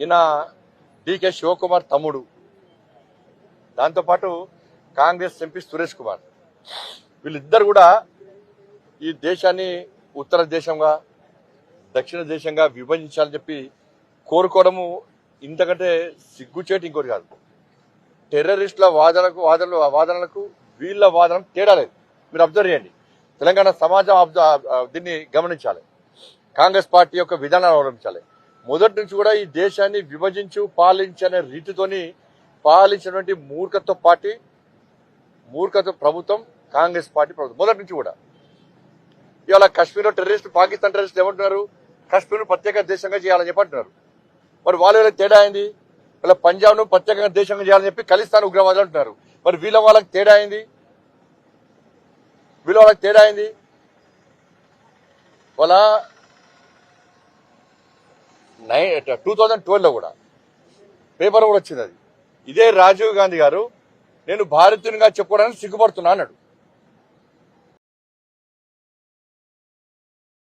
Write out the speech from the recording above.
నిన్న డికే శివకుమార్ తమ్ముడు. దాంతోపాటు కాంగ్రెస్ ఎంపీ సురేష్ కుమార్. వీళ్ళిద్దరు కూడా ఈ దేశాన్ని ఉత్తర దేశంగా దక్షిణ దేశంగా విభజించాలని చెప్పి కోరుకోవడము ఇంతకంటే సిగ్గుచేటి ఇంకోటి కాదు. టెర్రరిస్టుల వాదనకు వాదనలు వాదనలకు వీళ్ళ వాదన తేడా లేదు. మీరు అబ్జర్వ్ చేయండి. తెలంగాణ సమాజం దీన్ని గమనించాలి. కాంగ్రెస్ పార్టీ యొక్క విధానాన్ని అవలంబించాలి. మొదటి నుంచి కూడా ఈ దేశాన్ని విభజించు పాలించనే రీతితోని పాలించినటువంటి మూర్ఖత్వ పార్టీ మూర్ఖత్వ ప్రభుత్వం కాంగ్రెస్ పార్టీ ప్రభుత్వం. మొదటి నుంచి కూడా. ఇవాళ కశ్మీర్లో టెర్రరిస్ట్ పాకిస్తాన్ టెర్రరిస్ట్ ఏమంటున్నారు? కశ్మీర్ ప్రత్యేక దేశంగా చేయాలని చెప్పంటున్నారు మరి వాళ్ళు తేడా అయింది ఇలా పంజాబ్ను ప్రత్యేకంగా దేశంగా చేయాలని చెప్పి ఖలిస్తాన్ ఉగ్రవాదులు అంటున్నారు. మరి వీళ్ళ వాళ్ళకి తేడా అయింది వీళ్ళ వాళ్ళకి తేడా అయింది వాళ్ళ నైన్ టూ థౌజండ్ ట్వెల్వ్లో కూడా. పేపర్ కూడా వచ్చింది అది. ఇదే రాజీవ్ గాంధీ గారు నేను భారతీయునిగా చెప్పుకోవడానికి సిగ్గుపడుతున్నా అన్నాడు.